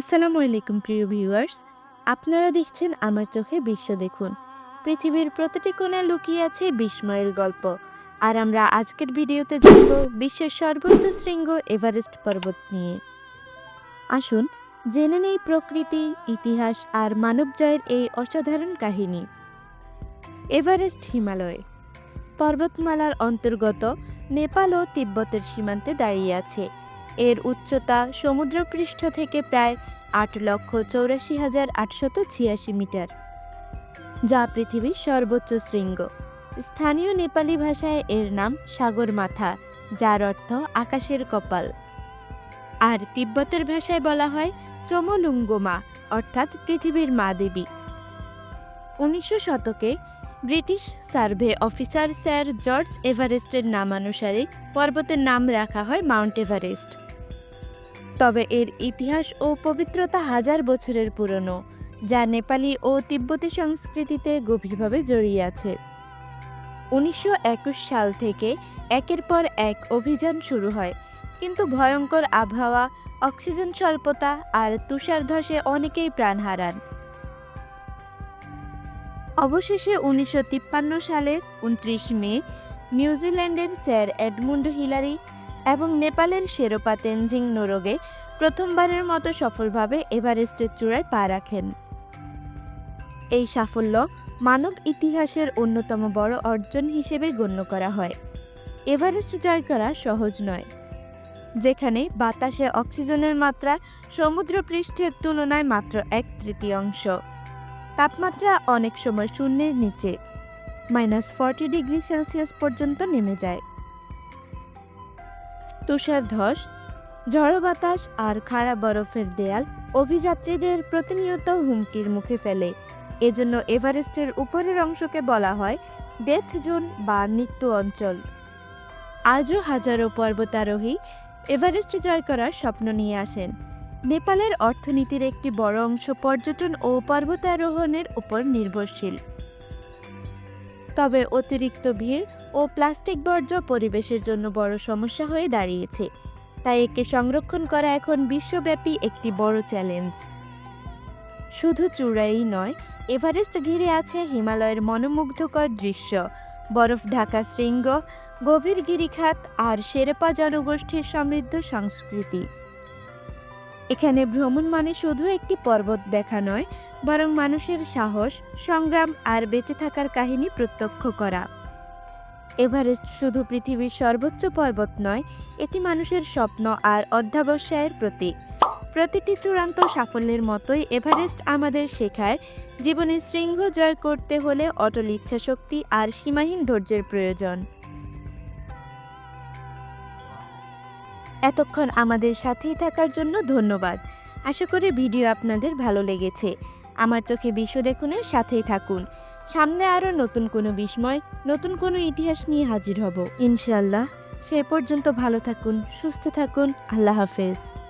আসসালামু আলাইকুম, প্রিয় ভিউয়ার্স। আপনারা দেখছেন আমার চোখে বিশ্ব দেখুন। পৃথিবীর প্রতিটি কোণে লুকিয়ে আছে বিস্ময়ের গল্প। আর আমরা আজকের ভিডিওতে জানব বিশ্বের সর্বোচ্চ শৃঙ্গ এভারেস্ট পর্বত নিয়ে। আসুন, জেনে নেই প্রকৃতি, ইতিহাস আর মানব জয়ের এই অসাধারণ কাহিনী। এভারেস্ট হিমালয়। পর্বতমালার অন্তর্গত নেপাল ও তিব্বতের সীমান্তে দাঁড়িয়ে আছে। এর উচ্চতা সমুদ্রপৃষ্ঠ থেকে প্রায় আট লক্ষ চৌরাশি হাজার আটশত ছিয়াশি মিটার, যা পৃথিবীর সর্বোচ্চ শৃঙ্গ। স্থানীয় নেপালি ভাষায় এর নাম সাগর মাথা যার অর্থ আকাশের কপাল। আর তিব্বতের ভাষায় বলা হয় চমলুঙ্গমা, অর্থাৎ পৃথিবীর মা দেবী। উনিশশো শতকে British survey officer sir George এভারেস্টের নামানুসারে পর্বতের নাম রাখা হয় মাউন্ট এভারেস্ট। তবে এর ইতিহাস ও পবিত্রতা হাজার বছরের পুরনো, যা নেপালি ও তিব্বতি সংস্কৃতিতে গভীরভাবে জড়িয়ে আছে। উনিশশো একুশ সাল থেকে একের পর এক অভিযান শুরু হয়, কিন্তু ভয়ঙ্কর আবহাওয়া, অক্সিজেন স্বল্পতা আর তুষার ধসে অনেকেই প্রাণ হারান। অবশেষে উনিশশো তিপ্পান্ন সালের উনত্রিশ মে, নিউজিল্যান্ডের স্যার এডমুন্ড হিলারি এবং নেপালের শেরোপা তেনজিং নোরগে প্রথমবারের মতো সফলভাবে এভারেস্টের চূড়ায় পা রাখেন। এই সাফল্য মানব ইতিহাসের অন্যতম বড় অর্জন হিসেবে গণ্য করা হয়। এভারেস্ট জয় করা সহজ নয়। যেখানে বাতাসে অক্সিজেনের মাত্রা সমুদ্রপৃষ্ঠের তুলনায় মাত্র এক তৃতীয়াংশ। তাপমাত্রা অনেক সময় শূন্যের নিচে, মাইনাস ফর্টি ডিগ্রি সেলসিয়াস পর্যন্ত নেমে যায়। তুষার ধস, ঝড়ো বাতাস আর খাড়া বরফের দেয়াল অভিযাত্রীদের প্রতিনিয়ত হুমকির মুখে ফেলে। এজন্য এভারেস্টের উপরের অংশকে বলা হয় ডেথ জোন বা মৃত্যু অঞ্চল। আজও হাজারো পর্বতারোহী এভারেস্ট জয় করার স্বপ্ন নিয়ে আসেন। নেপালের অর্থনীতির একটি বড় অংশ পর্যটন ও পর্বতারোহণের উপর নির্ভরশীল। তবে অতিরিক্ত ভিড় ও প্লাস্টিক বর্জ্য পরিবেশের জন্য বড় সমস্যা হয়ে দাঁড়িয়েছে। তাই একে সংরক্ষণ করা এখন বিশ্বব্যাপী একটি বড় চ্যালেঞ্জ। শুধু চূড়াই নয়, এভারেস্ট ঘিরে আছে হিমালয়ের মনোমুগ্ধকর দৃশ্য। বরফ ঢাকা শৃঙ্গ, গভীর গিরিখাত আর শেরপা জনগোষ্ঠীর সমৃদ্ধ সংস্কৃতি। এখানে ভ্রমণ মানে শুধু একটি পর্বত দেখা নয়, বরং মানুষের সাহস, সংগ্রাম আর বেঁচে থাকার কাহিনী প্রত্যক্ষ করা। এভারেস্ট শুধু পৃথিবীর সর্বোচ্চ পর্বত নয়, এটি মানুষের স্বপ্ন আর অধ্যাবসায়ের প্রতীক। প্রতিটি চূড়ান্ত সাফল্যের মতোই এভারেস্ট আমাদের শেখায়, জীবনে শৃঙ্গ জয় করতে হলে অটল ইচ্ছাশক্তি আর সীমাহীন ধৈর্যের প্রয়োজন। এতক্ষণ আমাদের সাথেই থাকার জন্য ধন্যবাদ। আশা করি ভিডিও আপনাদের ভালো লেগেছে। আমার চোখে বিশ্ব দেখুনের সাথেই থাকুন। সামনে আরও নতুন কোনো বিস্ময়, নতুন কোনো ইতিহাস নিয়ে হাজির হব। ইনশাল্লাহ সে পর্যন্ত ভালো থাকুন, সুস্থ থাকুন। আল্লাহ হাফেজ।